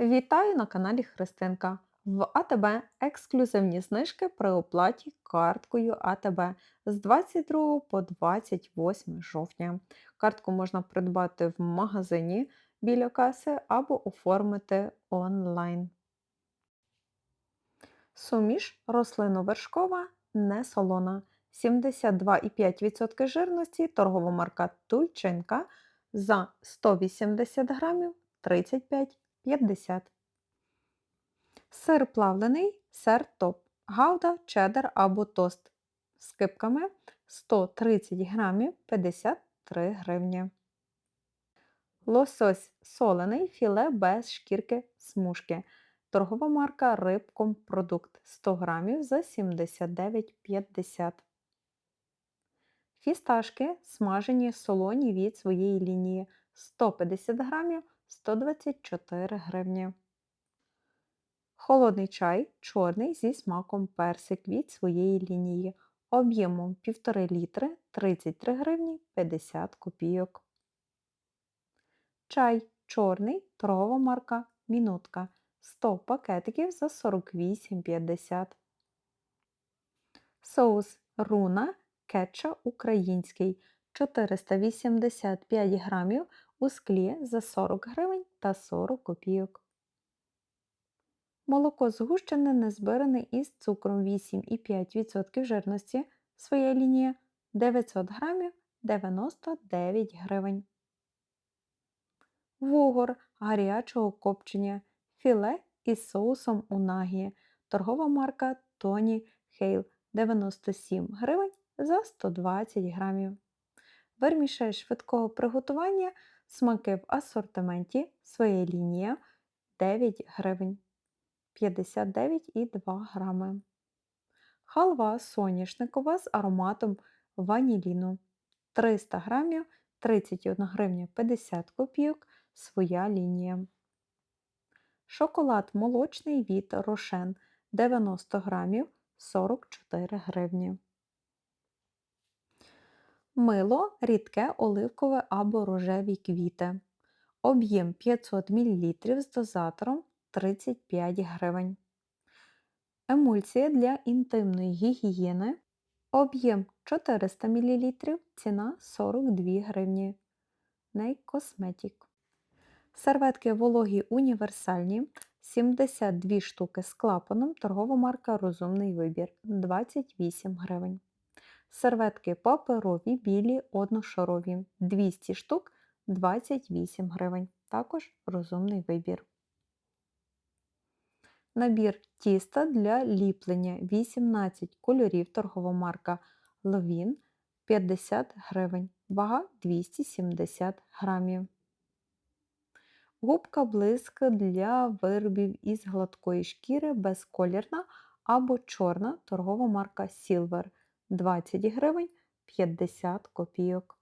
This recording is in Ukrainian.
Вітаю на каналі Христинка. В АТБ ексклюзивні знижки при оплаті карткою АТБ з 22 по 28 жовтня. Картку можна придбати в магазині біля каси або оформити онлайн. Суміш рослиновершкова не солона. 72,5% жирності торгова марка Тульчинка за 180 грамів 35,50. Сир плавлений, сир топ, гауда, чеддер або тост з кипками 130 грамів 53 гривні. Лосось солений філе без шкірки смужки. Торгова марка Рибкомпродукт 100 грамів за 79,50. Фісташки смажені солоні від своєї лінії 150 грамів 124 гривні. Холодний чай чорний зі смаком персик від своєї лінії об'ємом 1,5 літри 33 гривні 50 копійок. Чай чорний торгова марка Мінутка 100 пакетиків за 48,50. Соус руна кетча український 485 грамів у склі за 40 гривень та 40 копійок. Молоко згущене незбирене із цукром 8,5% жирності. Своя лінія 900 грамів 99 гривень. Вугор гарячого копчення. Філе із соусом унагі. Торгова марка Тоні Хейл 97 гривень за 120 грамів. Вермішель швидкого приготування смаки в асортименті своя лінія 9 гривень 59,2 грами. Халва соняшникова з ароматом ваніліну 300 грамів 31 гривня 50 копійок своя лінія. Шоколад молочний від Рошен 90 грамів 44 гривні. Мило рідке оливкове або рожеві квіти. Об'єм 500 мл з дозатором 35 гривень. Емульсія для інтимної гігієни. Об'єм 400 мл, ціна 42 гривні. Ней Косметік. Серветки вологі універсальні 72 штуки з клапаном, торгова марка Розумний вибір 28 гривень. Серветки паперові, білі, одношарові 200 штук 28 гривень. Також розумний вибір. Набір тіста для ліплення 18 кольорів торгова марка Ловін 50 гривень, вага 270 грамів. Губка блиск для виробів із гладкої шкіри безколірна або чорна торгова марка Silver 20 гривень 50 копійок.